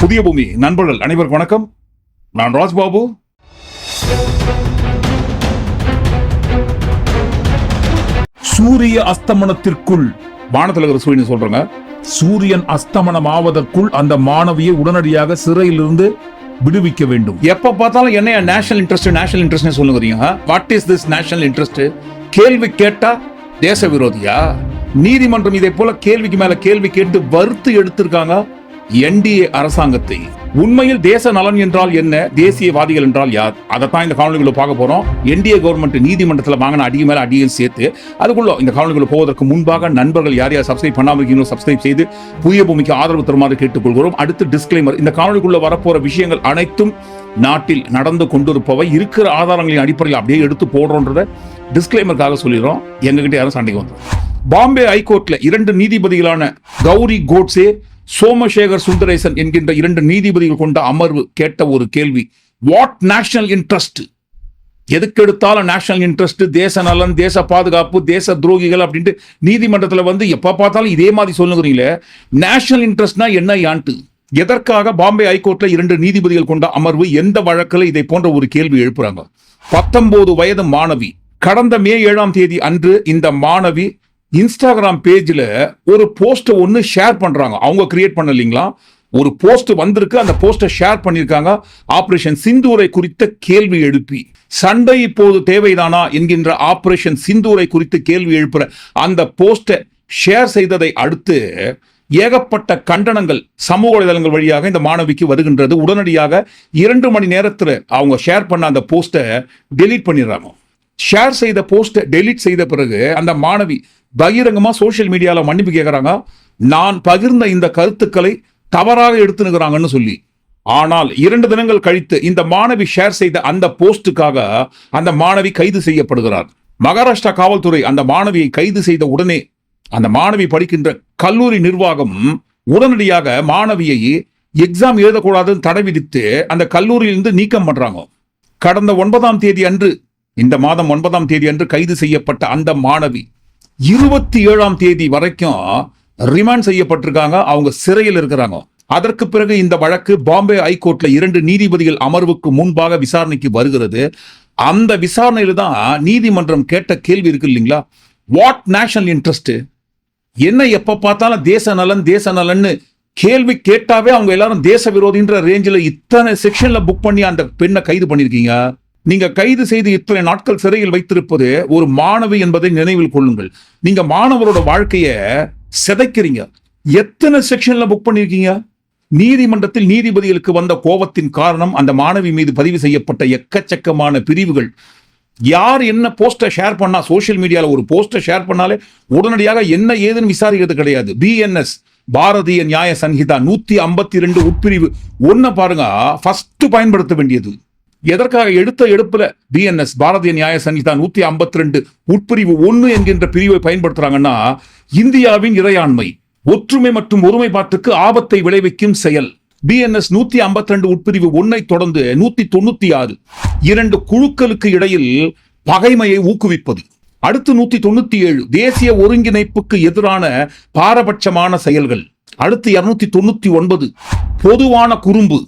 புதிய பூமி. நண்பர்கள் அனைவருக்கும் வணக்கம். நான் ராஜ்பாபு. சூரிய அஸ்தமனத்திற்குள் வானத்தில் இருக்கிற சூரியன் சொல்றாங்க. சூரியன் அஸ்தமனம் ஆவதற்குள் அந்த மாணவியை உடனடியாக சிறையிலிருந்து விடுவிக்க வேண்டும். எப்ப பார்த்தாலும் என்ன நேஷனல் இன்ட்ரெஸ்ட் நேஷனல் இன்ட்ரெஸ்ட் சொல்லுங்க what is this national interest கேள்வி கேட்டா தேச விரோதியா? நீதிமன்றம் இதை போல கேள்விக்கு மேல கேள்வி கேட்டு வறுத்து எடுத்திருக்காங்க. என்டிஏ அரசாங்கத்தை. உண்மையில் தேச நலன் என்றால் என்ன? தேசியவாதிகள் என்றால் யார்? அதைத்தான் இந்த காணொலிகளை பார்க்க போறோம். என்டிஏ கவர்மெண்ட் நீதிமன்றத்தில் வாங்கின அடிய மேல அடியும் சேர்த்து அதுக்குள்ள இந்த காணொலிகளை போவதற்கு முன்பாக நண்பர்கள் யார் யார் சப்ஸ்கிரைப் பண்ணாமல் இருக்கீங்களோ சப்ஸ்கிரைப் செய்து புதிய பூமிக்கு ஆதரவு தருமாறு கேட்டுக்கொள்கிறோம். அடுத்து டிஸ்கிளைமர் இந்த காணொலிக்குள்ள வரப்போற விஷயங்கள் அனைத்தும் நாட்டில் நடந்து கொண்டிருப்பவை. இருக்கிற ஆதாரங்களின் அடிப்படையில் அப்படியே எடுத்து போடுறோன்றத டிஸ்கிளைமருக்காக சொல்லிடுறோம். எங்ககிட்ட யாரும் சண்டைக்கு வந்துடும் பாம்பே ஹைகோர்ட்ல இரண்டு நீதிபதிகளான கௌரி கோட்ஸே சோமசேகர் சுந்தரேசன் என்கின்ற இரண்டு நீதிபதிகள் கொண்ட அமர்வு கேட்ட ஒரு கேள்வி. வாட் நேஷனல் இன்ட்ரெஸ்ட் எதுக்கெடுத்தாலும் நேஷனல் இன்ட்ரெஸ்ட் தேச நலன் தேச பாதுகாப்பு தேச துரோகிகள் அப்படின்ட்டு நீதிமன்றத்தில் வந்து எப்போ பார்த்தாலும் இதே மாதிரி சொல்லுங்கிறீங்களே நேஷனல் இன்ட்ரெஸ்ட்னா என்ன யான்ட்டு? எதற்காக பாம்பே ஹைகோர்ட்டில் இரண்டு நீதிபதிகள் கொண்ட அமர்வு எந்த வழக்கில் இதை போன்ற ஒரு கேள்வி எழுப்புறாங்க? பத்தொன்பது வயது மாணவி. கடந்த மே ஏழாம் தேதி அன்று இந்த மாணவி இன்ஸ்டாகிராம் பேஜில் ஒரு போஸ்ட்டை ஒன்று ஷேர் பண்ணுறாங்க அவங்க கிரியேட் பண்ண இல்லைங்களா? ஒரு போஸ்ட் வந்திருக்கு. அந்த போஸ்ட்டை ஷேர் பண்ணியிருக்காங்க. ஆப்ரேஷன் சிந்தூரை குறித்த கேள்வி எழுப்பி. சண்டை இப்போது தேவைதானா என்கின்ற ஆப்ரேஷன் சிந்தூரை குறித்து கேள்வி எழுப்புற அந்த போஸ்ட்டை ஷேர் செய்ததை அடுத்து ஏகப்பட்ட கண்டனங்கள் சமூக வலைதளங்கள் வழியாக இந்த மாணவிக்கு வருகின்றது. உடனடியாக இரண்டு மணி நேரத்தில் அவங்க ஷேர் பண்ண அந்த போஸ்ட்டை டெலீட் பண்ணிடுறாங்க. ஷேர் செய்த போஸ்ட்டை டெலீட் செய்த பிறகு அந்த மாணவி பகிரங்கமாக சோஷியல் மீடியாவில் மன்னிப்பு கேட்குறாங்க நான் பகிர்ந்த இந்த கருத்துக்களை தவறாக எடுத்துனுக்குறாங்கன்னு சொல்லி. ஆனால் இரண்டு தினங்கள் கழித்து இந்த மாணவி ஷேர் செய்த அந்த போஸ்டுக்காக அந்த மாணவி கைது செய்யப்படுகிறார். மகாராஷ்டிரா காவல்துறை அந்த மாணவியை கைது செய்த உடனே அந்த மாணவி படிக்கின்ற கல்லூரி நிர்வாகம் உடனடியாக மாணவியை எக்ஸாம் எழுதக்கூடாதுன்னு தடை விதித்து அந்த கல்லூரியிலிருந்து நீக்கம் பண்றாங்க. கடந்த ஒன்பதாம் தேதி அன்று இந்த மாதம் ஒன்பதாம் தேதி அன்று கைது செய்யப்பட்ட அந்த மாணவி இருபத்தி ஏழாம் தேதி வரைக்கும் ரிமாண்ட் செய்யப்பட்டிருக்காங்க. அவங்க சிறையில் இருக்கிறாங்க. அதற்கு பிறகு இந்த வழக்கு பாம்பே ஹைகோர்ட்ல இரண்டு நீதிபதிகள் அமர்வுக்கு முன்பாக விசாரணைக்கு வருகிறது. அந்த விசாரணையில தான் நீதிமன்றம் கேட்ட கேள்வி இருக்கு இல்லைங்களா? வாட் நேஷனல் இன்ட்ரெஸ்ட் என்ன எப்ப பார்த்தாலும் தேச நலன் தேச நலன்னு கேள்வி கேட்டாவே அவங்க எல்லாரும் தேச விரோதின்ற ரேஞ்சில் இத்தனை செக்ஷன்ல புக் பண்ணி அந்த பெண்ணை கைது பண்ணியிருக்கீங்க. நீங்க கைது செய்து இத்தனை நாட்கள் சிறையில் வைத்திருப்பது ஒரு மாணவி என்பதை நினைவில் கொள்ளுங்கள். நீங்க மாணவரோட வாழ்க்கையை சிதைக்கிறீங்க. எத்தனை செக்ஷன்ல புக் பண்ணிருக்கீங்க? நீதிமன்றத்தில் நீதிபதிகளுக்கு வந்த கோபத்தின் காரணம் அந்த மாணவி மீது பதிவு செய்யப்பட்ட எக்கச்சக்கமான பிரிவுகள். யார் என்ன போஸ்டர் ஷேர் பண்ணா சோஷியல் மீடியால ஒரு போஸ்டர் ஷேர் பண்ணாலே உடனடியாக என்ன ஏதுன்னு விசாரிக்கிறது கிடையாது. பிஎன்எஸ் பாரதிய நியாய சன்ஹிதா நூத்தி ஐம்பத்தி ரெண்டு உட்பிரிவு. ஒன்ன பாருங்க ஃபர்ஸ்ட் பயன்படுத்த வேண்டியது. எதற்காக எடுத்த எடுப்புல பிஎன்எஸ் பாரதிய நியாய சன்ஹிதா நூத்தி ஐம்பத்தி ரெண்டு உட்பிரிவு ஒன்று என்கின்ற பிரிவை பயன்படுத்துறாங்கன்னா இந்தியாவின் இறையாண்மை ஒற்றுமை மற்றும் ஒருமைப்பாட்டுக்கு ஆபத்தை விளைவிக்கும் செயல். பிஎன்எஸ் நூத்தி ஐம்பத்தி ரெண்டு உட்பிரிவு ஒன்னை தொடர்ந்து நூத்தி தொண்ணூத்தி ஆறு இரண்டு குழுக்களுக்கு இடையில் பகைமையை ஊக்குவிப்பது. அடுத்து நூத்தி தொண்ணூத்தி ஏழு தேசிய ஒருங்கிணைப்புக்கு எதிரான பாரபட்சமான செயல்கள். அடுத்து இருநூத்தி தொண்ணூத்தி ஒன்பது பொதுவான குறும்பு.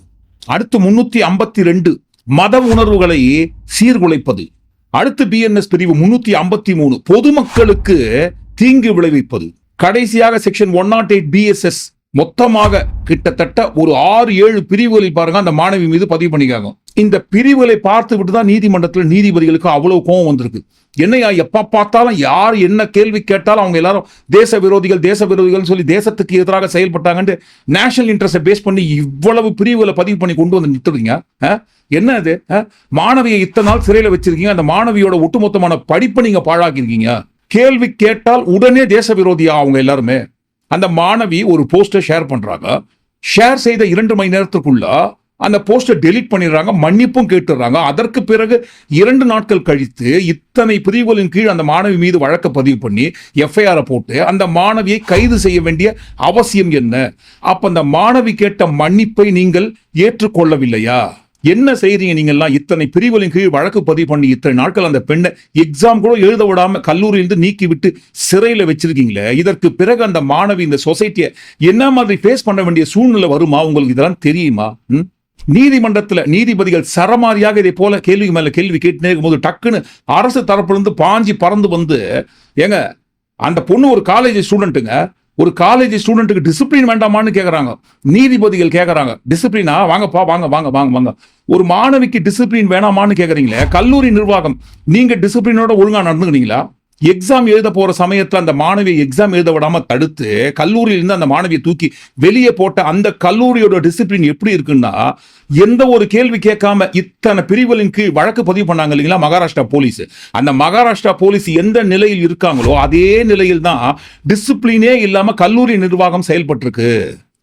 அடுத்து முன்னூத்தி ஐம்பத்தி ரெண்டு மத உணர்வுகளை சீர்குலைப்பது. அடுத்து பிஎன்எஸ் பிரிவு முன்னூத்தி ஐம்பத்தி மூணு. பொதுமக்களுக்கு தீங்கு விளைவிப்பது. கடைசியாக section one nought eight BSS மொத்தமாக கிட்டத்தட்ட ஒரு ஆறு ஏழு பிரிவுகளில் பாருங்க அந்த மாணவி மீது பதிவு பண்ணிக்காங்க. இந்த பிரிவுகளை பார்த்து விட்டு தான் நீதிமன்றத்தில் நீதிபதிகளுக்கு அவ்வளவு கோபம் வந்திருக்கு. என்னையா எப்ப பார்த்தாலும் யார் என்ன கேள்வி கேட்டாலும் அவங்க எல்லாரும் தேச விரோதிகள் தேச விரோதிகள் சொல்லி தேசத்துக்கு எதிராக செயல்பட்டாங்கன்ட்டு நேஷனல் இன்ட்ரெஸ்ட் பேஸ் பண்ணி இவ்வளவு பிரிவுகளை பதிவு பண்ணி கொண்டு வந்து நிறுத்துறீங்க? ஆ? என்ன அது? ஆ? மாணவியை இத்தனை நாள் சிறையில் வச்சிருக்கீங்க அந்த மாணவியோட ஒட்டுமொத்தமான படிப்பை நீங்க பாழாக்கியிருக்கீங்க. கேள்வி கேட்டால் உடனே தேச விரோதியா அவங்க எல்லாருமே? அந்த மாணவி ஒரு போஸ்டர் ஷேர் பண்ணுறாங்க ஷேர் செய்த இரண்டு மணி நேரத்துக்குள்ள அந்த போஸ்டர் டெலீட் பண்ணிடுறாங்க மன்னிப்பும் கேட்டுடுறாங்க. அதற்கு பிறகு இரண்டு நாட்கள் கழித்து இத்தனை பிரிவுகளின் கீழ் அந்த மாணவி மீது வழக்கு பதிவு பண்ணி எஃப்ஐஆரை போட்டு அந்த மாணவியை கைது செய்ய வேண்டிய அவசியம் என்ன? அப்போ அந்த மாணவி கேட்ட மன்னிப்பை நீங்கள் ஏற்றுக்கொள்ளவில்லையா? என்ன செய்றீங்க நீங்கள்லாம்? இத்தனை பிரிவுகளின் கீழ் வழக்கு பதிவு பண்ணி இத்தனை நாட்கள் அந்த பெண்ணை எக்ஸாம் கூட எழுத விடாம கல்லூரியிலிருந்து நீக்கி விட்டு சிறையில் வச்சிருக்கீங்களே? இதற்கு பிறகு அந்த மாணவி இந்த சொசைட்டியை என்ன மாதிரி ஃபேஸ் பண்ண வேண்டிய சூழ்நிலை வருமா? உங்களுக்கு இதெல்லாம் தெரியுமா? ம்? நீதிமன்றத்தில் நீதிபதிகள் சரமாரியாக இதை போல கேள்வி மேல கேள்வி கேட்டுனே இருக்கும்போது டக்குன்னு அரசு தரப்பிலிருந்து பாஞ்சி பறந்து வந்து ஏங்க அந்த பொண்ணு ஒரு காலேஜ் ஸ்டூடெண்ட்டுங்க ஒரு காலேஜ் ஸ்டூடெண்ட்டுக்கு டிசிப்ளின் வேண்டாமான்னு கேட்குறாங்க நீதிபதிகள் கேட்குறாங்க டிசிப்ளினா வாங்கப்பா வாங்க வாங்க வாங்க வாங்க. ஒரு மாணவிக்கு டிசிப்ளின் வேணாமான்னு கேட்குறீங்களே கல்லூரி நிர்வாகம் நீங்கள் டிசிப்ளினோட ஒழுங்காக நடந்துக்கிறீங்களா? எக்ஸாம் எழுத போற சமயத்துல அந்த மாணவியை எக்ஸாம் எழுத விடாம தடுத்து கல்லூரியிலிருந்து அந்த மாணவியை தூக்கி வெளியே போட்ட அந்த கல்லூரியோட டிசிப்ளின் எப்படி இருக்குன்னா எந்த ஒரு கேள்வி கேட்காம இத்தனை பிரிவுகளின் கீழ் வழக்கு பதிவு பண்ணாங்க இல்லைங்களா மகாராஷ்டிரா போலீஸ் அந்த மகாராஷ்டிரா போலீஸ் எந்த நிலையில் இருக்காங்களோ அதே நிலையில் தான் டிசிப்ளினே இல்லாம கல்லூரி நிர்வாகம் செயல்பட்டிருக்கு.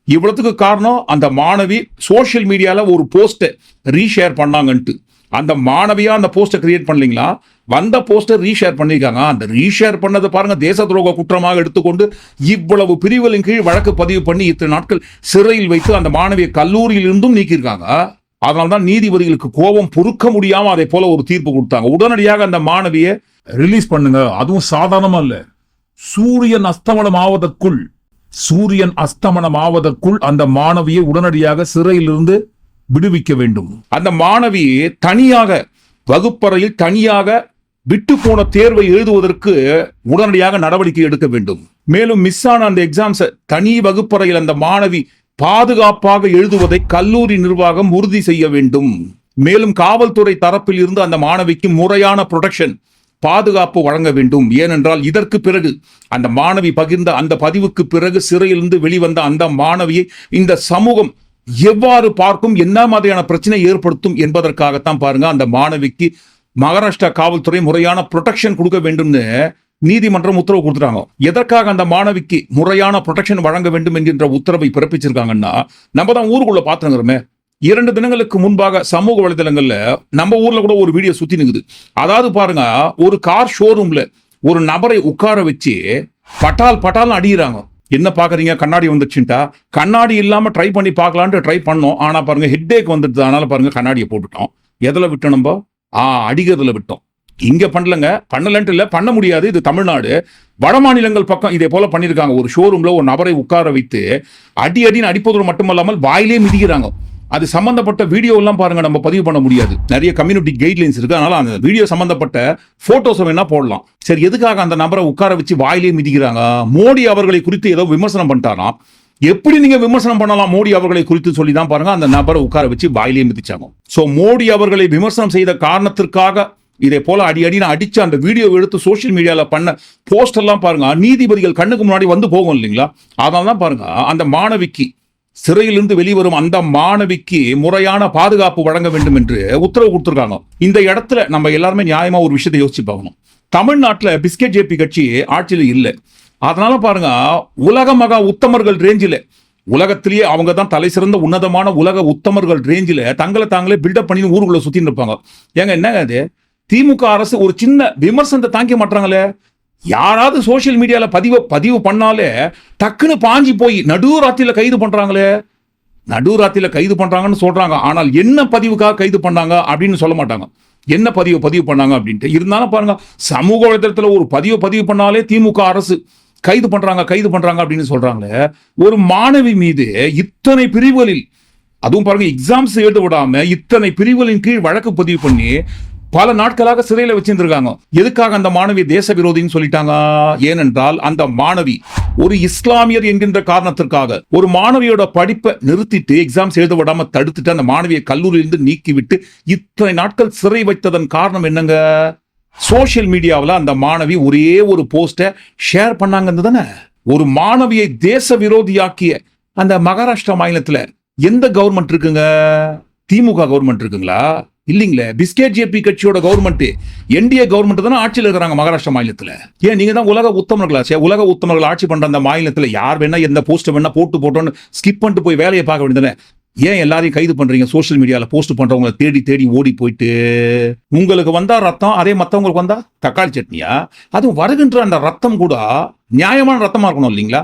இவ்வளவுக்கு காரணம் அந்த மாணவி சோஷியல் மீடியால ஒரு போஸ்ட் ரீஷேர் பண்ணாங்கன்ட்டு. அந்த மாணவியா அந்த போஸ்ட்டை கிரியேட் பண்ணலீங்களா? வந்த போஸ்டர் ரீஷேர் பண்ணியிருக்காங்க அந்த ரீஷேர் பண்ணதை பாருங்க தேச துரோக குற்றமாக எடுத்துக்கொண்டு இவ்வளவு பிரிவுகளின் கீழ் வழக்கு பதிவு பண்ணி இத்தனை நாட்கள் சிறையில் வைத்து அந்த மாணவியை கல்லூரியில் இருந்தும் நீக்கியிருக்காங்க. அதனால்தான் நீதிபதிகளுக்கு கோபம் பொறுக்க முடியாம அதை போல ஒரு தீர்ப்பு கொடுத்தாங்க. உடனடியாக அந்த மாணவியை ரிலீஸ் பண்ணுங்க. அதுவும் சாதாரணமா இல்ல. சூரியன் அஸ்தமனம் ஆவதற்குள் சூரியன் அஸ்தமனம் ஆவதற்குள் அந்த மாணவியை உடனடியாக சிறையிலிருந்து விடுவிக்க வேண்டும். அந்த மாணவி தனியாக வகுப்பறையில் தனியாக விட்டு போன தேர்வை எழுதுவதற்கு உடனடியாக நடவடிக்கை எடுக்க வேண்டும். மேலும் மிஸ் ஆன அந்த எக்ஸாம்ஸ் தனி வகுப்பறையில் அந்த மாணவி பாதுகாப்பாக எழுதுவதை கல்லூரி நிர்வாகம் உறுதி செய்ய வேண்டும். மேலும் காவல்துறை தரப்பில் இருந்து அந்த மாணவிக்கு முறையான புரொடக்ஷன் பாதுகாப்பு வழங்க வேண்டும். ஏனென்றால் இதற்கு பிறகு அந்த மாணவி பகிர்ந்த அந்த பதிவுக்கு பிறகு சிறையிலிருந்து வெளிவந்த அந்த மாணவியை இந்த சமூகம் எவ்வாறு பார்க்கும் என்ன மாதிரியான பிரச்சனை ஏற்படுத்தும் என்பதற்காகத்தான் பாருங்க அந்த மாணவிக்கு மகாராஷ்டிரா காவல்துறை முறையான ப்ரொடெக்ஷன் கொடுக்க வேண்டும்னு நீதிமன்றம் உத்தரவு கொடுத்துட்டாங்க. எதற்காக அந்த மாணவிக்கு முறையான ப்ரொடெக்ஷன் வழங்க வேண்டும் என்கின்ற உத்தரவை பிறப்பிச்சிருக்காங்கன்னா நம்ம தான் ஊருக்குள்ள பார்த்துங்கிறோமே இரண்டு தினங்களுக்கு முன்பாக சமூக வலைதளங்கள்ல நம்ம ஊர்ல கூட ஒரு வீடியோ சுத்தி நிக்குது. அதாவது பாருங்க ஒரு கார் ஷோரூம்ல ஒரு நபரை உட்கார வச்சு பட்டால் பட்டால் அடிக்கிறாங்க. என்ன பார்க்குறீங்க? கண்ணாடி வந்துச்சுட்டா கண்ணாடி இல்லாமல் ட்ரை பண்ணி பார்க்கலான்ட்டு ட்ரை பண்ணோம். ஆனால் பாருங்க ஹெட்டேக் வந்துடுது. அதனால் பாருங்கள் கண்ணாடியை போட்டுட்டோம். எதில் விட்டோம் நம்ம? ஆ அடிக்கிறதுல விட்டோம். இங்கே பண்ணலங்க. பண்ணலன்ட்டு இல்லை பண்ண முடியாது. இது தமிழ்நாடு. வட மாநிலங்கள் பக்கம் இதே போல பண்ணியிருக்காங்க. ஒரு ஷோரூமில் ஒரு நபரை உட்கார வைத்து அடி அடின்னு அடிப்பதோடு மட்டுமல்லாமல் வாயிலே மிதிக்கிறாங்க. அது சம்பந்தப்பட்ட வீடியோலாம் பாருங்கள் பாருங்க நம்ம பதிவு பண்ண முடியாது. நிறைய கம்யூனிட்டி கைட்லைன்ஸ் இருக்கு. அதனால அந்த வீடியோ சம்பந்தப்பட்ட போட்டோஸ் வேணா போடலாம். சரி எதுக்காக அந்த நபரை உட்கார வச்சு வாயிலே மிதிக்கிறாங்க? மோடி அவர்களை குறித்து ஏதோ விமர்சனம் பண்ணிட்டாராம் எப்படி நீங்க விமர்சனம் பண்ணலாம்? மோடி அவர்களை குறித்து சொல்லி தான் பாருங்க அந்த நபரை உட்கார வச்சு வாயிலே மிதிச்சாங்க. சோ மோடி அவர்களை விமர்சனம் செய்த காரணத்திற்காக இதே போல அடி அடின்னு அடிச்சு அந்த வீடியோ எடுத்து சோஷியல் மீடியால பண்ண போஸ்ட் எல்லாம் பாருங்க நீதிபதிகள் கண்ணுக்கு முன்னாடி வந்து போகும் இல்லைங்களா? அதனால தான் பாருங்க அந்த மாணவிக்கு சிறையிலிருந்து வெளிவரும் அந்த மாணவிக்கு முறையான பாதுகாப்பு வழங்க வேண்டும் என்று உத்தரவு கொடுத்துருக்காங்க. இந்த இடத்துல நம்ம எல்லாருமே நியாயமா ஒரு விஷயத்தை யோசிச்சு பார்க்கணும். தமிழ்நாட்டில் பிஸ்கெட் ஜேபி கட்சி ஆட்சியில் இல்லை. அதனால பாருங்க உலக மகா உத்தமர்கள் ரேஞ்சில் உலகத்திலேயே அவங்க தான் தலை சிறந்த உன்னதமான உலக உத்தமர்கள் ரேஞ்சில் தங்களை தாங்களே பில்டப் பண்ணி ஊருக்குள்ள சுத்தின்னு இருப்பாங்க. ஏங்க என்னங்க அது திமுக அரசு ஒரு சின்ன விமர்சனத்தை தாங்கி மாட்டாங்களே யாராவது சோஷியல் மீடியாவில் பதிவு பதிவு பண்ணாலே டக்குன்னு பாஞ்சி போய் நடுராத்திரில கைது பண்றாங்களே. நடுராத்திரில கைது பண்ணுறாங்கன்னு சொல்றாங்க. ஆனால் என்ன பதிவுக்காக கைது பண்ணாங்க அப்படின்னு சொல்ல மாட்டாங்க. என்ன பதிவு பதிவு பண்ணாங்க அப்படின்ட்டு. இருந்தாலும் பாருங்க சமூக வலைதளத்தில் ஒரு பதிவு பதிவு பண்ணாலே திமுக அரசு கைது பண்றாங்க கைது பண்றாங்க அப்படின்னு சொல்றாங்களே. ஒரு மாணவி மீது இத்தனை பிரிவுகளில் அதுவும் பாருங்க எக்ஸாம்ஸ் எழுத விடாம இத்தனை பிரிவுகளின் கீழ் வழக்கு பதிவு பண்ணி பல நாட்களாக சிறையில வச்சிருந்திருக்காங்க. எதுக்காக அந்த மாணவி தேச விரோதின்னு சொல்லிட்டாங்க? ஏனென்றால் அந்த மாணவி ஒரு இஸ்லாமியர் என்கின்ற காரணத்திற்காக ஒரு மாணவியோட படிப்பை நிறுத்திட்டு எக்ஸாம்ஸ் எழுத விடாம தடுத்துட்டு அந்த மாணவியை கல்லூரியிலிருந்து நீக்கிவிட்டு இத்தனை நாட்கள் சிறை வைத்ததன் காரணம் என்னங்க? சோஷியல் மீடியாவில் அந்த மாணவி ஒரே ஒரு போஸ்டை ஷேர் பண்ணாங்கன்னு தானே? ஒரு மாணவியை தேச விரோதியாக்கிய அந்த மகாராஷ்டிரா மாநிலத்தில் எந்த கவர்மெண்ட் இருக்குங்க? திமுக கவர்மெண்ட் இருக்குங்களா? இல்லைங்களே பிஸ்கெட் ஜேபி கட்சியோட கவர்மெண்ட் என்டிஏ கவர்மெண்ட் தானே ஆட்சியில் இருக்கிறாங்க மகாராஷ்டிரா மாநிலத்தில். ஏன் நீங்க தான் உலக உத்தமர்களாச்சே உலக உத்தமர்கள் ஆட்சி பண்ணுற அந்த மாநிலத்தில் யார் வேணா எந்த போஸ்ட் வேணா போட்டு போட்டோன்னு ஸ்கிப் பண்ணிட்டு போய் வேலையை பார்க்க வேண்டியதானே ஏன் எல்லாரையும் கைது பண்றீங்க? சோஷியல் மீடியாவில் போஸ்ட் பண்றவங்க தேடி தேடி ஓடி போயிட்டு உங்களுக்கு வந்தா ரத்தம் அதே மற்றவங்களுக்கு வந்தா தக்காளி சட்னியா? அதுவும் வருகின்ற அந்த ரத்தம் கூட நியாயமான ரத்தமா இருக்கணும் இல்லைங்களா?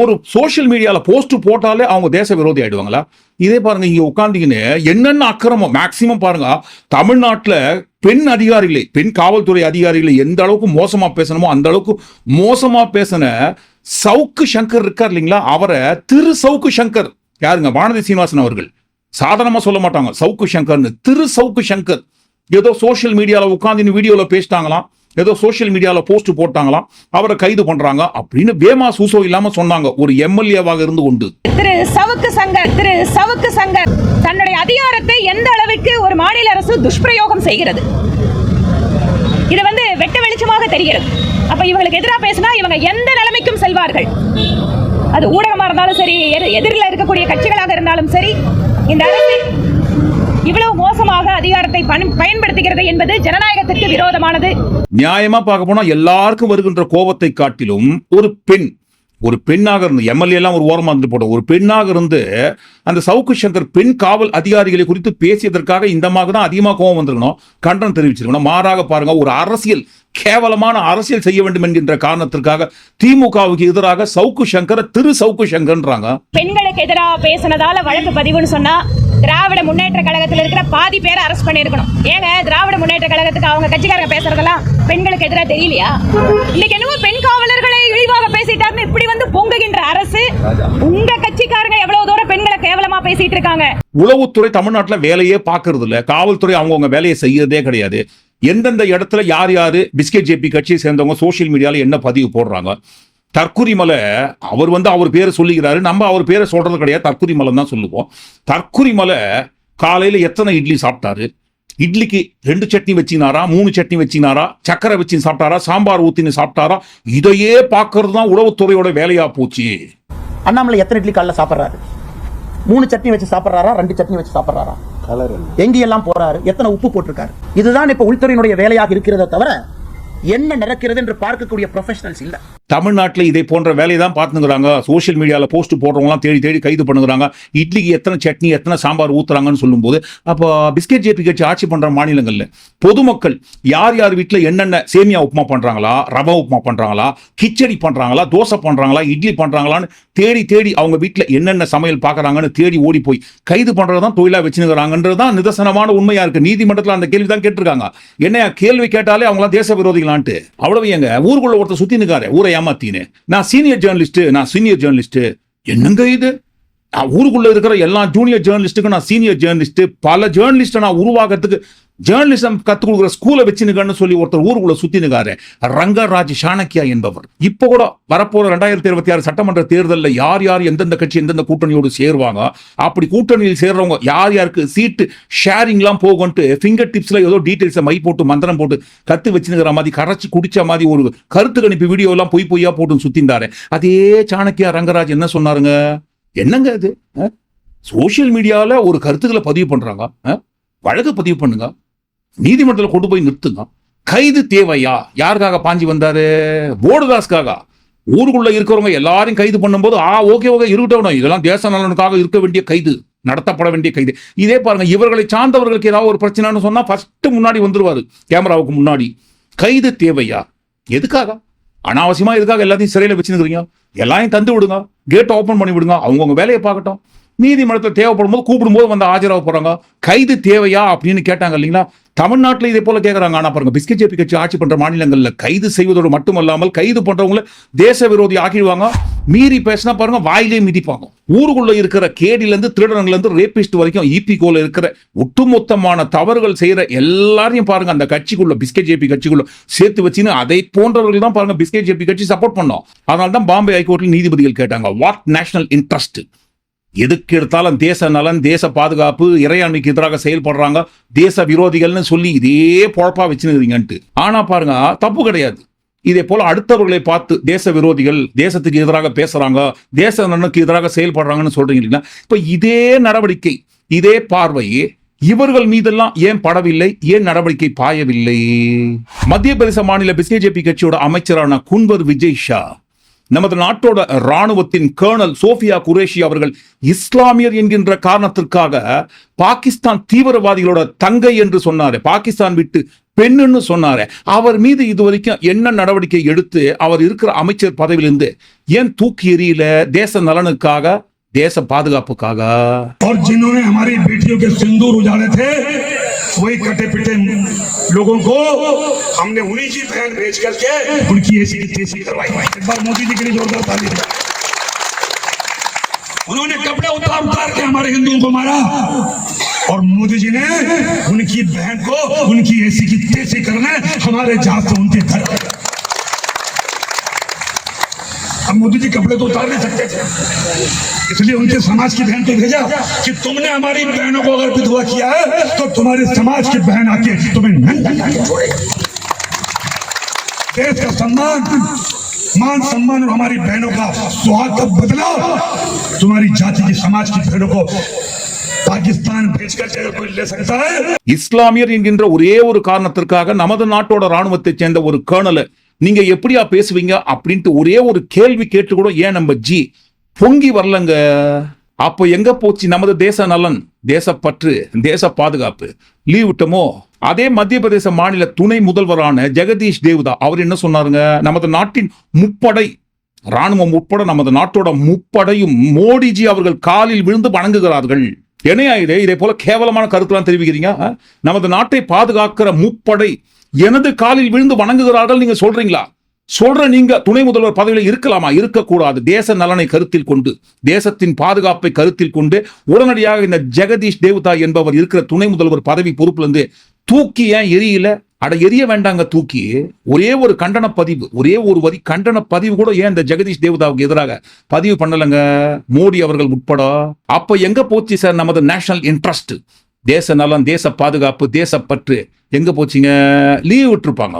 ஒரு சோஷியல் மீடியாவில் போஸ்ட் போட்டாலே அவங்க தேச விரோதி ஆயிடுவாங்களா? இதே பாருங்க இங்கே உட்காந்தீங்கன்னு என்னென்ன அக்கிரமம்? மேக்சிமம் பாருங்க தமிழ்நாட்டில் பெண் அதிகாரிகளை பெண் காவல்துறை அதிகாரிகளை எந்த அளவுக்கு மோசமா பேசணுமோ அந்த அளவுக்கு மோசமா பேசின சவுக்கு சங்கர் இருக்கார் இல்லைங்களா? அவரை திரு சவுக்கு சங்கர் யாருங்க? வானதி சீனிவாசன் அவர்கள். சாதாரணமா சொல்ல மாட்டாங்க சவுக்கு சங்கர்னு. திரு சவுக்கு சங்கர். ஏதோ சோஷியல் மீடியாவில் உட்காந்து வீடியோவில் பேசிட்டாங்களாம். ஏதோ சோஷியல் மீடியாவில் போஸ்ட் போட்டாங்களாம் அவரை கைது பண்றாங்க அப்படின்னு வேமா சூசோ இல்லாம சொன்னாங்க. ஒரு எம்எல்ஏவாக இருந்து கொண்டு. திரு சவுக்கு சங்கர் திரு சவுக்கு சங்கர் தன்னுடைய அதிகாரத்தை எந்த அளவுக்கு ஒரு மாநில அரசு துஷ்பிரயோகம் செய்கிறது? இது வந்து வெட்ட வெளிச்சமாக தெரிகிறது. அப்ப இவங்களுக்கு எதிராக பேசினா இவங்க எந்த நிலைமைக்கும் செல்வார்கள்? அது ஊடகமா இருந்தாலும் சரி எதிரில் இருக்கக்கூடிய கட்சிகளாக இருந்தாலும் சரி இந்த அரசு இவ்வளவு மோசமாக அதிகாரத்தை பயன்படுத்துகிறது என்பது ஜனநாயகத்திற்கு விரோதமானது. நியாயமா பார்க்க போனா எல்லாருக்கும் வருகின்ற கோபத்தை காட்டிலும் ஒரு பெண் ஒரு பெண்ணாக இருந்து எம்எல்ஏ எல்லாம் ஒரு ஓரமா இருந்து போட்ட ஒரு பெண்ணாக இருந்து அந்த சவுக்கு சங்கர் பெண் காவல் அதிகாரிகளை குறித்து பேசியதற்காக இந்த மாதிரி தான் அதிகமா கோபம் வந்திருக்கணும். கண்டனம் தெரிவிச்சிருக்கணும். மாறாக பாருங்க ஒரு அரசியல் கேவலமான அரசியல் செய்ய வேண்டும் என்கின்ற காரணத்திற்காக திமுகவுக்கு எதிராக சவுக்கு சங்கர் திரு சவுக்கு சங்கர்ன்றாங்க. பெண்களுக்கு எதிராக பேசினதால வழக்கு பதிவுன்னு சொன்னா திராவிட முன்னேற்ற கழகத்தில் இருக்கிற பாதி பேரை அரெஸ்ட் பண்ணியிருக்கணும். ஏங்க திராவிட முன்னேற்ற கழகத்துக்கு அவங்க கட்சிக்காரங்க பேசுறதெல்லாம் பெண்களுக்கு எதிராக தெரியலையா? இன்னைக்கு என்னவோ பெண் காவலர்களை இழிவாக பேசிட்டாருன்னு இப்படி வந்து பொங்குகின்ற அரசு உங்க கட்சிக்காரங்க எவ்வளவு தூரம் பெண்களை கேவலமா பேசிட்டு இருக்காங்க? உளவுத்துறை தமிழ்நாட்டுல வேலையே பார்க்கறது இல்ல காவல்துறை அவங்கவுங்க வேலையை செய்யறதே கிடையாது. எந்தெந்த இடத்துல யார் யார் பிஸ்கெட் ஜேபி கட்சியை சேர்ந்தவங்க சோஷியல் மீடியால என்ன பதிவு போடுறாங்க? தற்குறிமலை அவர் வந்து அவர் பேரை சொல்லிக்கிறாரு. நம்ம அவர் பேரை சொல்றது கிடையாது. தற்குறிமலை தான் சொல்லுவோம். தற்குறிமலை காலையில எத்தனை இட்லி சாப்பிட்டாரு? இட்லிக்கு ரெண்டு சட்னி வச்சினாரா? மூணு சட்னி வச்சினாரா? சக்கரை வச்சு சாப்பிட்டாரா? சாம்பார் ஊத்தின்னு சாப்பிட்டாரா? இதையே பார்க்கறது தான் உளவுத்துறையோட வேலையா போச்சு. அண்ணாமலை எத்தனை இட்லி காலைல சாப்பிட்றாரு? மூணு சட்னி வச்சு சாப்பிட்றாரா? ரெண்டு சட்னி வச்சு சாப்பிட்றாரா? எங்கெல்லாம் போறாரு? எத்தனை உப்பு போட்டிருக்காரு? இதுதான் இப்ப உள்துறையினுடைய வேலையாக இருக்கிறதே தவிர என்ன நடக்கிறது என்று பார்க்கக்கூடிய ப்ரொஃபஷனல்ஸ் இல்ல. தமிழ்நாட்டில் இதே போன்ற வேலையை தான் பார்த்துங்கிறாங்க சோஷியல் மீடியாவில் போஸ்ட் போடுறவங்களாம் தேடி தேடி கைது பண்ணுகிறாங்க இட்லிக்கு எத்தனை சட்னி எத்தனை சாம்பார் ஊற்றுறாங்கன்னு சொல்லும்போது அப்போ பிஸ்கெட் ஜேபி கட்சி ஆட்சி பண்ணுற மாநிலங்களில் பொதுமக்கள் யார் யார் வீட்டில் என்னென்ன சேமியா உப்புமா பண்ணுறாங்களா ரவா உப்புமா பண்ணுறாங்களா கிச்சடி பண்ணுறாங்களா தோசை பண்ணுறாங்களா இட்லி பண்ணுறாங்களான்னு தேடி தேடி அவங்க வீட்டில் என்னென்ன சமையல் பார்க்குறாங்கன்னு தேடி ஓடி போய் கைது பண்ணுறது தான் தொழிலாக வச்சுனுங்கிறாங்கன்றது தான் நிதர்சனமான உண்மையாக இருக்குது நீதிமன்றத்தில் அந்த கேள்வி தான் கேட்டிருக்காங்க. என்ன கேள்வி கேட்டாலே அவங்களாம் தேச விரோதிகளான்ட்டு. அவ்வளவு எங்க ஊருக்குள்ள ஒருத்தர் சுற்றி நிற்காரு ஊரை ஏமாத்தினேன். நான் சீனியர் ஜேர்னலிஸ்ட் நான் சீனியர் ஜேர்னலிஸ்ட் என்னங்க இது? நான் ஊருக்குள்ள இருக்கிற எல்லா ஜூனியர் ஜேர்னலிஸ்ட்டுக்கும் நான் சீனியர் ஜேர்னலிஸ்ட் பல ஜேர்னலிஸ்ட்டை நான் உருவாகிறதுக்கு ஜேர்னலிசம் கற்றுக் கொடுக்குற ஸ்கூலை வச்சுனுக்கன்னு சொல்லி ஒருத்தர் ஊருக்குள்ள சுத்தினுக்காரு ரங்கராஜ் சாணக்கியா என்பவர். இப்போ கூட வரப்போற ரெண்டாயிரத்தி இருபத்தி ஆறு சட்டமன்ற தேர்தலில் யார் யார் எந்தெந்த கட்சி எந்தெந்த கூட்டணியோடு சேருவாங்க அப்படி கூட்டணியில் சேர்றவங்க யார் யாருக்கு சீட்டு ஷேரிங்லாம் போகும்ட்டு ஃபிங்கர் டிப்ஸ்ல ஏதோ டீட்டெயில்ஸை மை போட்டு மந்திரம் போட்டு கத்து வச்சுனுக்கிற மாதிரி கரைச்சி குடிச்ச மாதிரி ஒரு கருத்து கணிப்பு வீடியோலாம் பொய் பொய்யா போட்டு சுத்திந்தாரு அதே சாணக்கியா ரங்கராஜ் என்ன சொன்னாருங்க? என்னங்க இது? சோஷியல் மீடியாவில் ஒரு கருத்துக்களை பதிவு பண்ணுறாங்க வழக்கு பதிவு பண்ணுங்க. நீதிமன்றத்தில் கொண்டு போய் நிறுத்துங்க. கைது தேவையா? யாருக்காக பாஞ்சி வந்தாரு? போடுதாஸ்க்காக ஊருக்குள்ள இருக்கிறவங்க எல்லாரையும் கைது பண்ணும்போது ஆ ஓகே ஓகே இருக்கட்டும். இதெல்லாம் தேச நலனுக்காக இருக்க வேண்டிய கைது நடத்தப்பட வேண்டிய கைது. இதே பாருங்க இவர்களை சார்ந்தவர்களுக்கு ஏதாவது ஒரு பிரச்சனைன்னு சொன்னா ஃபர்ஸ்ட் முன்னாடி வந்துருவாரு கேமராவுக்கு முன்னாடி. கைது தேவையா? எதுக்காக? அனாவசியமா எதுக்காக எல்லாத்தையும் சிறையில் வச்சுருக்கிறீங்க? எல்லாரையும் தந்து விடுங்க கேட் ஓபன் பண்ணி விடுங்க அவங்கவுங்க வேலையை பார்க்கட்டும். நீதிமன்றத்தில் தேவைப்படும் போது கூப்பிடும்போது வந்து ஆஜராக போகிறாங்க கைது தேவையா அப்படின்னு கேட்டாங்க இல்லைங்களா? தமிழ்நாட்டில் இதே போல கேட்கறாங்க ஆனால் பாருங்க பிஸ்கட் ஜேபி கட்சி ஆட்சி பண்ணுற மாநிலங்களில் கைது செய்வதோடு மட்டுமல்லாமல் கைது பண்ணுறவங்கள தேச விரோதி ஆக்கிடுவாங்க. மீறி பேசினா பாருங்க வாயிலே மிதிப்பாங்க. ஊருக்குள்ள இருக்கிற கேடிலேருந்து இருந்து ரேபிஸ்ட் வரைக்கும் இபிகோல இருக்கிற ஒட்டுமொத்தமான தவறுகள் செய்கிற எல்லாரையும் பாருங்க அந்த கட்சிக்குள்ள பிஸ்கட் ஜேபி கட்சிக்குள்ள சேர்த்து வச்சுன்னு அதை போன்றவர்கள் தான் பாருங்க பிஸ்கட் ஜேபி கட்சி சப்போர்ட் பண்ணோம். அதனால தான் பாம்பே ஹைகோர்ட்டில் நீதிபதிகள் கேட்டாங்க வாட் நேஷனல் இன்ட்ரஸ்ட் எதுக்கு எடுத்தாலும் தேச நலன் தேச பாதுகாப்பு இறையாண்மைக்கு எதிராக செயல்படுறாங்க. தேச விரோதிகள்னு சொல்லி இதே பொழப்பா வச்சுருக்கீங்கன்ட்டு ஆனா பாருங்க தப்பு கிடையாது. இதே போல அடுத்தவர்களை பார்த்து தேச விரோதிகள் தேசத்துக்கு எதிராக பேசுறாங்க தேச நலனுக்கு எதிராக செயல்படுறாங்கன்னு சொல்றீங்க இல்லைங்களா இப்ப இதே நடவடிக்கை இதே பார்வை இவர்கள் மீதெல்லாம் ஏன் படவில்லை ஏன் நடவடிக்கை பாயவில்லை? மத்திய பிரதேச மாநில பிஜேபி கட்சியோட அமைச்சரான குன்வர் விஜய் ஷா நமது நாட்டோட ராணுவத்தின் கேர்னல் சோஃபியா குரேஷி அவர்கள் இஸ்லாமியர் என்கின்ற காரணத்திற்காக பாகிஸ்தான் தீவிரவாதிகளோட தங்கை என்று சொன்னாரு. பாகிஸ்தான் விட்டு பெண்ணுன்னு சொன்னாரு. அவர் மீது இது வரைக்கும் என்ன நடவடிக்கை எடுத்து அவர் இருக்கிற அமைச்சர் பதவியிலிருந்து ஏன் தூக்கி எறியல? தேச நலனுக்காக தேச பாதுகாப்புக்காக? वही कटे पिटे लोगों को हमने उन्हीं की बहन भेज करके उनकी ऐसी की तेज़ी करवाई एक बार मोदी जी के लिए जोरदार ताली। उन्होंने कपड़े उतार उतार के हमारे हिंदुओं को मारा और मोदी जी ने उनकी बहन को उनकी ऐसी की तेज़ी करने हमारे जहाज़ से उनके घर अब मोदी जी कपड़े तो उतार नहीं सकते थे इसलिए उनके समाज की बहन को भेजा कि तुमने हमारी बहनों को अगर विधवा किया है तो तुम्हारे समाज की बहन आके तुम्हें नंगा करके छोड़ेगी देश का सम्मान मान सम्मान और हमारी बहनों का सुहाग का बदला तुम्हारी जाति की समाज की बहनों को पाकिस्तान भेज करके अगर कोई ले सकता है இஸ்லாமியர் என்கின்ற ஒரே ஒரு காரணத்திற்காக நமது நாட்டோட ராணுவத்தை சேர்ந்த ஒரு கேர்னலை நீங்க எப்படியா பேசுவீங்க அப்படின்ட்டு ஒரே ஒரு கேள்வி கேட்டு கூட ஏன் நம்ம ஜி பொங்கி வரலங்க? அப்போ எங்க போச்சு நமது தேச நலன் தேசப்பற்று தேச பாதுகாப்பு? லீவ் விட்டோமோ? அதே மத்திய பிரதேச மாநில துணை முதல்வரான ஜெகதீஷ் தேவ்தா அவர் என்ன சொன்னாருங்க? நமது நாட்டின் முப்படை ராணுவம் உட்பட நமது நாட்டோட முப்படையும் மோடிஜி அவர்கள் காலில் விழுந்து வணங்குகிறார்கள். என்னையா இதே? இதே போல கேவலமான கருத்துலாம் தெரிவிக்கிறீங்க நமது நாட்டை பாதுகாக்கிற முப்படை எனது காலில் விழுந்து வணங்குகிறார்கள் நீங்க சொல்றீங்களா? சொல்ற நீங்க துணை முதல்வர் பதவியில் இருக்கலாமா? இருக்கக்கூடாது. தேச நலனை கருத்தில் கொண்டு தேசத்தின் பாதுகாப்பை கருத்தில் கொண்டு உடனடியாக இந்த ஜெகதீஷ் தேவ்தா என்பவர் இருக்கிற துணை முதல்வர் பதவி பொறுப்புல இருந்து தூக்கி ஏன் எரியல அட எரிய வேண்டாங்க தூக்கி. ஒரே ஒரு கண்டன பதிவு ஒரே ஒரு வரி கண்டன பதிவு கூட ஏன் இந்த ஜெகதீஷ் தேவதாவுக்கு எதிராக பதிவு பண்ணலங்க? மோடி அவர்கள் உட்பட. அப்ப எங்க போச்சு சார் நமது நேஷனல் இன்ட்ரெஸ்ட் தேச நலம் தேச பாதுகாப்பு தேசப்பற்று எங்க போச்சுங்க? லீவ் விட்டுருப்பாங்க.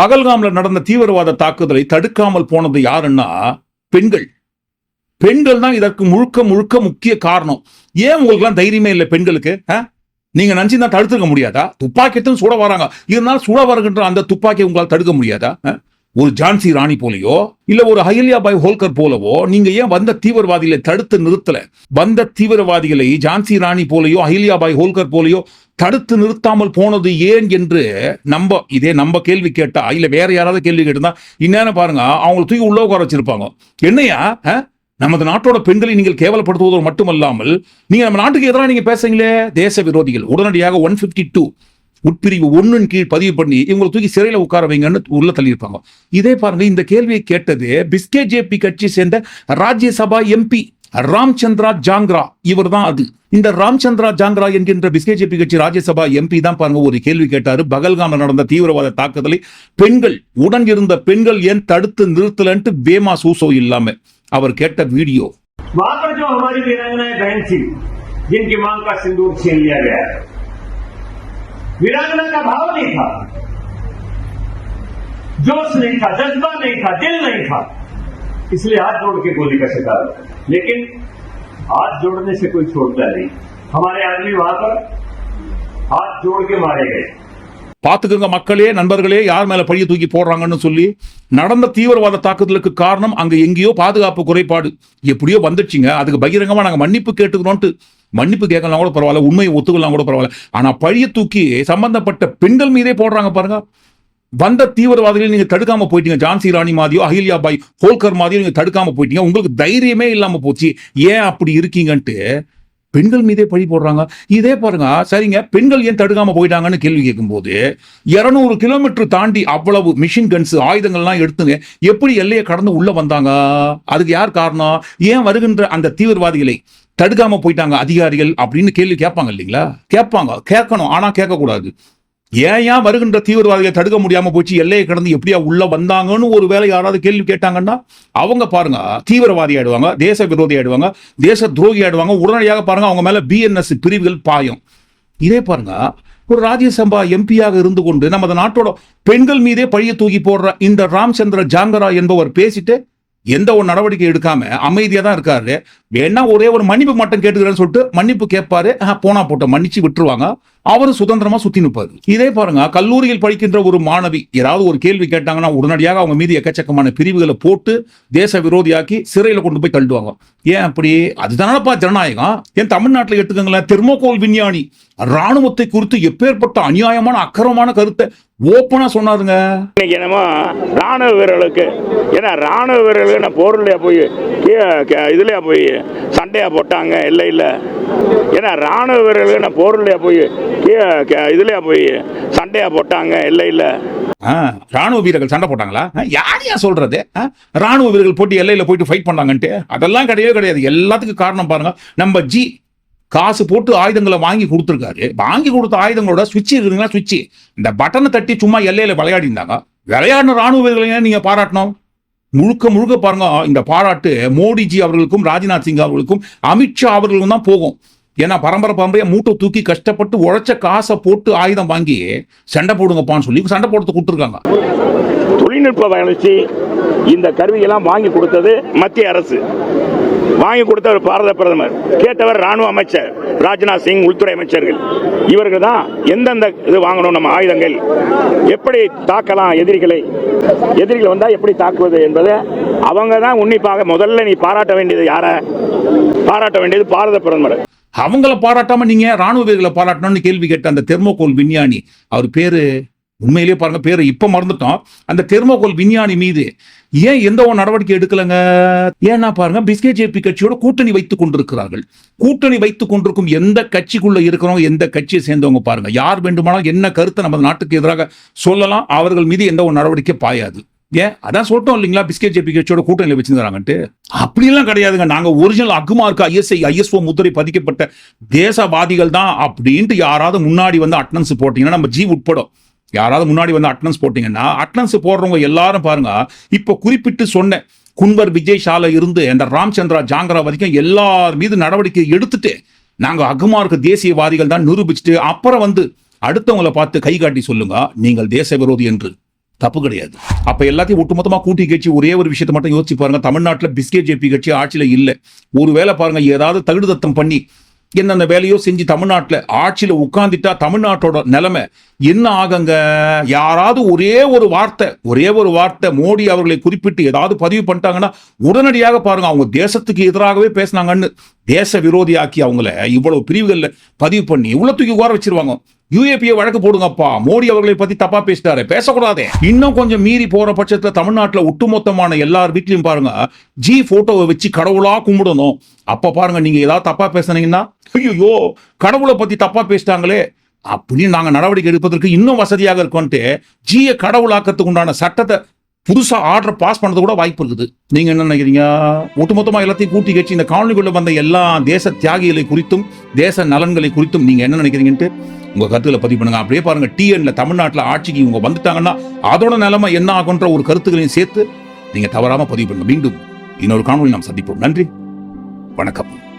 பகல்காம்ல நடந்த தீவிரவாத தாக்குதலை தடுக்காமல் போனது யாருன்னா பெண்கள். பெண்கள் தான் இதற்கு முழுக்க முழுக்க முக்கிய காரணம். ஏன் உங்களுக்குலாம் தைரியமே இல்லை பெண்களுக்கு? ஆ? நீங்க நினைச்சு தான் தடுத்துக்க முடியாதா? துப்பாக்கி எடுத்து சுட வராங்க. இருந்தாலும் சுட வருகின்ற அந்த துப்பாக்கியை உங்களால் தடுக்க முடியாதா? ஆ? ஒரு ஜான்சி ராணி போலயோ இல்ல ஒரு அஹில்யா பாய் ஹோல்கர் போலவோ நீங்க ஏன் வந்த தீவிரவாதிகளை தடுத்து நிறுத்தல? வந்த தீவிரவாதிகளை ஜான்சி ராணி போலயோ அஹில்யா பாய் ஹோல்கர் போலயோ தடுத்து நிறுத்தாமல் போனது ஏன் என்று நம்ம இதே நம்ம கேள்வி கேட்டா இல்ல வேற யாராவது கேள்வி கேட்டிருந்தா இன்னும் பாருங்க அவங்களை தூக்கி உள்ள உட்கார வச்சிருப்பாங்க. என்னையா? ஆ? நமது நாட்டோட பெண்களை நீங்கள் கேவலப்படுத்துவதோடு மட்டுமல்லாமல் நீங்க நம்ம நாட்டுக்கு எதிராக நீங்க பேசுறீங்களே? தேச விரோதிகள் உடனடியாக ஒன் பிப்டி டூ உட்பிரிவு ஒன்றின் கீழ் பதிவு பண்ணி இவங்களை தூக்கி சிறையில உட்கார வைங்கன்னு உள்ள தள்ளியிருப்பாங்க. இதே பாருங்க இந்த கேள்வியை கேட்டது பிஸ்கே ஜேபி கட்சி சேர்ந்த ராஜ்யசபா எம்பி ராம்சந்திரா ஜாங்கரா. இவர் தான் அது. இந்த ராம்சந்திரா ஜாங்கரா என்கின்ற பிஸ்கே ஜேபி கட்சி ராஜ்யசபா எம்பி தான் பாருங்க ஒரு கேள்வி கேட்டாரு. பகல்காம நடந்த தீவிரவாத தாக்குதலை பெண்கள் உடன் இருந்த பெண்கள் ஏன் தடுத்து நிறுத்தலன்ட்டு பேமா சூசோ இல்லாம அவர் கேட்ட வீடியோ. वीरांगना का भाव नहीं था जोश नहीं था जज्बा नहीं था दिल नहीं था इसलिए हाथ जोड़ के गोली का शिकार हुआ। लेकिन हाथ जोड़ने से कोई छोड़ता नहीं हमारे आदमी वहां पर हाथ जोड़ के मारे गए பாத்துக்கோங்க மக்களே நண்பர்களே யார் மேல பழிய தூக்கி போடுறாங்கன்னு சொல்லி நடந்த தீவிரவாத தாக்குதலுக்கு காரணம் அங்க எங்கேயோ பாதுகாப்பு குறைபாடு எப்படியோ வந்துடுச்சுங்க அதுக்கு பகிரங்கமா நாங்க மன்னிப்பு கேட்டுக்கிறோம்ட்டு மன்னிப்பு கேட்கலாம் கூட பரவாயில்ல உண்மையை ஒத்துக்கலாம் கூட பரவாயில்ல. ஆனா பழிய தூக்கி சம்பந்தப்பட்ட பெண்கள் மீதே போடுறாங்க பாருங்க. வந்த தீவிரவாதிகளை நீங்க தடுக்காம போயிட்டீங்க. ஜான்சி ராணி மாதிரியோ அகில்யா பாய் ஹோல்கர் மாதிரியோ நீங்க தடுக்காம போயிட்டீங்க. உங்களுக்கு தைரியமே இல்லாம போச்சு. ஏன் அப்படி இருக்கீங்கன்ட்டு பெண்கள் மீதே பழி போடுறாங்க. இதே பாருங்க சரிங்க பெண்கள் ஏன் தடுக்காம போயிட்டாங்கன்னு கேள்வி கேட்கும்போது இருநூறு கிலோமீட்டர் தாண்டி அவ்வளவு மிஷின் கன்ஸ் ஆயுதங்கள்லாம் எடுத்துங்க. எப்படி எல்லையை கடந்து உள்ள வந்தாங்க? அதுக்கு யார் காரணம்? ஏன் வருகின்ற அந்த தீவிரவாதிகளை தடுக்காம போயிட்டாங்க அதிகாரிகள் அப்படின்னு கேள்வி கேட்பாங்க இல்லைங்களா? கேட்பாங்க. கேட்கணும். ஆனா கேட்கக்கூடாது. ஏன் ஏன் வருகின்ற தீவிரவாதிகளை தடுக்க முடியாம போச்சு? எல்லையை கடந்து எப்படியா உள்ள வந்தாங்கன்னு ஒரு வேலை யாராவது கேள்வி கேட்டாங்கன்னா அவங்க பாருங்க தீவிரவாதி ஆயிடுவாங்க தேச விரோதி ஆயிடுவாங்க தேச துரோகி ஆயிடுவாங்க. உடனடியாக பாருங்க அவங்க மேல பிஎன்எஸ் பிரிவுகள் பாயும். இதே பாருங்க ஒரு ராஜ்யசபா எம்பியாக இருந்து கொண்டு நமது நாட்டோட பெண்கள் மீதே பழிய தூக்கி போடுற இந்த ராம்சந்திர ஜாங்கரா என்பவர் பேசிட்டு எந்த ஒரு நடவடிக்கை எடுக்காம அமைதியாக தான் இருக்காரு. வேணா ஒரே ஒரு மன்னிப்பு மட்டும் கேட்டுக்கிறேன்னு சொல்லிட்டு மன்னிப்பு கேட்பாரு. ஆஹ், போனா போட்ட மன்னிச்சு விட்டுருவாங்க. அவரு சுதந்திரமா சுத்தி நிற்பாரு இதே பாருங்க கல்லூரியில் படிக்கின்ற ஒரு மாணவி ஏதாவது ஒரு கேள்வி கேட்டாங்கன்னா உடனடியாக அவங்க மீது எக்கச்சக்கமான பிரிவுகளை போட்டு தேச விரோதியாக்கி சிறையில கொண்டு போய் தள்ளுவாங்க. ஏன் அப்படி? அதுதானப்பா ஜனநாயகம். ஏன் தமிழ்நாட்டில் எடுத்துக்கோங்களேன் தெர்மோகோல் விஞ்ஞானி. ராணுவத்தை குறித்து எப்பேற்பட்ட அநியாயமான அக்கரமான கருத்தை ஓப்பனா சொன்னாருங்க. இன்னைக்கு என்னமோ ராணுவ வீரர்களுக்கு ஏன்னா ராணுவ வீரர்களுக்கு என்ன போர்லையா போய் இதுலயா போய் சண்டையாக போட்டாங்க இல்லை இல்லை. ஏன்னா ராணுவ வீரர்கள் என்ன போர்லையா போய் இதுலையா போய் சண்டையாக போட்டாங்க இல்லை இல்லை. ஆ, ராணுவ வீரர்கள் சண்டை போட்டாங்களா? யார் யார் சொல்றது? ஆ, ராணுவ வீரர்கள் போட்டு எல்லையில் போயிட்டு ஃபைட் பண்ணாங்கன்ட்டு? அதெல்லாம் கிடையவே கிடையாது. எல்லாத்துக்கும் காரணம் பாருங்க. நம்ம ஜி காசு போட்டு ஆயுதங்களை வாங்கி கொடுத்துருக்காரு. வாங்கி கொடுத்த ஆயுதங்களோட சுவிட்ச் இருக்குங்களா சுவிட்ச் இந்த பட்டனை தட்டி சும்மா எல்லையில விளையாடி இருந்தாங்க விளையாடின ராணுவ வீரர்களை நீங்கள் நீங்க பாராட்டணும்? முழுக்க முழுக்க பாருங்க இந்த பாராட்டு மோடிஜி அவர்களுக்கும் ராஜ்நாத் சிங் அவர்களுக்கும் அமித்ஷா அவர்களுக்கும் தான் போகும். ஏன்னா பரம்பரை பரம்பரையா மூட்டை தூக்கி கஷ்டப்பட்டு உழைச்ச காசை போட்டு ஆயுதம் வாங்கி சண்டை போடுங்கப்பான்னு சொல்லி சண்டை போடுறது கொடுத்துருக்காங்க தொழில்நுட்ப வளர்ச்சி இந்த கருவியெல்லாம் வாங்கி கொடுத்தது மத்திய அரசு. வாங்கி கொடுத்தவர் பாரத பிரதமர் கேட்டவர் ராணுவ அமைச்சர் ராஜ்நாத் சிங் உள்துறை அமைச்சர்கள். இவர்கள் தான் எந்தெந்த இது வாங்கணும் நம்ம ஆயுதங்கள் எப்படி தாக்கலாம் எதிரிகளை எதிரிகள் வந்தால் எப்படி தாக்குவது என்பதை அவங்க தான் உன்னிப்பாக முதல்ல நீ பாராட்ட வேண்டியது யாரை? பாராட்ட வேண்டியது பாரத பிரதமர். அவங்கள பாராட்டாம நீங்க ராணுவ வீரர்களை பாராட்டணும்னு கேள்வி கேட்ட அந்த தெர்மோகோல் விஞ்ஞானி அவர் பேரு உண்மையிலேயே பாருங்க பேரு இப்ப மறந்துட்டோம். அந்த தெர்மோகோல் விஞ்ஞானி மீது ஏன் எந்த ஒரு நடவடிக்கை எடுக்கலங்க? ஏன்னா பாருங்க பிஸ்கே ஜேபி கட்சியோட கூட்டணி வைத்துக் கொண்டிருக்கிறார்கள். கூட்டணி வைத்துக் கொண்டிருக்கும் எந்த கட்சிக்குள்ள இருக்கிறவங்க எந்த கட்சியை சேர்ந்தவங்க பாருங்க. யார் வேண்டுமானாலும் என்ன கருத்தை நம்ம நாட்டுக்கு எதிராக சொல்லலாம் அவர்கள் மீது எந்த ஒரு நடவடிக்கை பாயாது. ஏன்? அதான் சொல்லிட்டோம் இல்லைங்களா? பிஸ்கெட் ஜேபி கட்சியோட கூட்டணியில் வச்சிருந்தாங்கன்ட்டு அப்படியெல்லாம் கிடையாதுங்க. நாங்கள் ஒரிஜினல் அகுமார்க்கு ஐஎஸ்ஐ ஐஎஸ்ஓ முத்திரை பதிக்கப்பட்ட தேசவாதிகள் தான் அப்படின்ட்டு யாராவது முன்னாடி வந்து அட்டனன்ஸ் போட்டிங்கன்னா நம்ம ஜி உட்படும். யாராவது முன்னாடி வந்து அட்டனன்ஸ் போட்டிங்கன்னா அட்டனன்ஸ் போடுறவங்க எல்லாரும் பாருங்க. இப்போ குறிப்பிட்டு சொன்னேன். குன்வர் விஜய் ஷால இருந்து அந்த ராம்சந்திரா ஜாங்கரா வரைக்கும் எல்லார் மீது நடவடிக்கை எடுத்துட்டு நாங்கள் அகுமார்க்கு தேசியவாதிகள் தான் நிரூபிச்சுட்டு அப்புறம் வந்து அடுத்தவங்களை பார்த்து கை காட்டி சொல்லுங்க. நீங்கள் தேச விரோதி என்று. தப்பு கிடையாது. அப்ப எல்லாத்தையும் ஒட்டுமொத்தமா கூட்டி கட்சி ஒரே ஒரு விஷயத்தை மட்டும் யோசிச்சு பாருங்க. தமிழ்நாட்டில் பிஸ்கெட் ஜேபி கட்சி ஆட்சியில ஒரு ஒருவேளை பாருங்க ஏதாவது தகுடுதத்தம் பண்ணி என்னென்ன வேலையோ செஞ்சு தமிழ்நாட்டில் ஆட்சியில் உட்காந்துட்டா தமிழ்நாட்டோட நிலைமை என்ன ஆகுங்க? யாராவது ஒரே ஒரு வார்த்தை ஒரே ஒரு வார்த்தை மோடி அவர்களை குறிப்பிட்டு ஏதாவது பதிவு பண்ணிட்டாங்கன்னா உடனடியாக பாருங்க அவங்க தேசத்துக்கு எதிராகவே பேசினாங்கன்னு தேச விரோதியாக்கி அவங்கள இவ்வளவு பிரிவுகளில் பதிவு பண்ணி இவ்வளோ தூக்கி உட்கார வச்சிருவாங்க. யூஏபியை வழக்கு போடுங்கப்பா. மோடி அவர்களை பத்தி தப்பா பேசிட்டாரு. பேசக்கூடாதே. இன்னும் கொஞ்சம் மீறி போற பட்சத்துல தமிழ்நாட்டில் ஒட்டுமொத்தமான எல்லார் வீட்லயும் பாருங்க ஜி போட்டோவை வச்சு கடவுளா கும்பிடணும். அப்ப பாருங்க நீங்க ஏதாவது தப்பா பேசுனீங்கன்னா ஐயோ கடவுளை பத்தி தப்பா பேசிட்டாங்களே. அப்படின்னு நாங்க நடவடிக்கை எடுப்பதற்கு இன்னும் வசதியாக இருக்கோன்ட்டு ஜியை கடவுளாக்கத்துக்கு உண்டான சட்டத்தை புதுசாக ஆர்டர் பாஸ் பண்ணது கூட வாய்ப்பு இருக்குது. நீங்கள் என்ன நினைக்கிறீங்க? ஒட்டுமொத்தமாக எல்லாத்தையும் கூட்டி கட்சி இந்த காலனிக்குள்ளே வந்த எல்லா தேச தியாகிகளை குறித்தும் தேச நலன்களை குறித்தும் நீங்கள் என்ன நினைக்கிறீங்கன்ட்டு உங்க கருத்துக்களை பதிவு பண்ணுங்க. அப்படியே பாருங்க டிஎன்ல தமிழ்நாட்டில் ஆட்சிக்கு இவங்க வந்துட்டாங்கன்னா அதோட நிலைமை என்ன ஆகுன்ற ஒரு கருத்துக்களையும் சேர்த்து நீங்க தவறாம பதிவு பண்ணுங்க. மீண்டும் இன்னொரு காணொலி நாம் சந்திப்போம். நன்றி. வணக்கம்.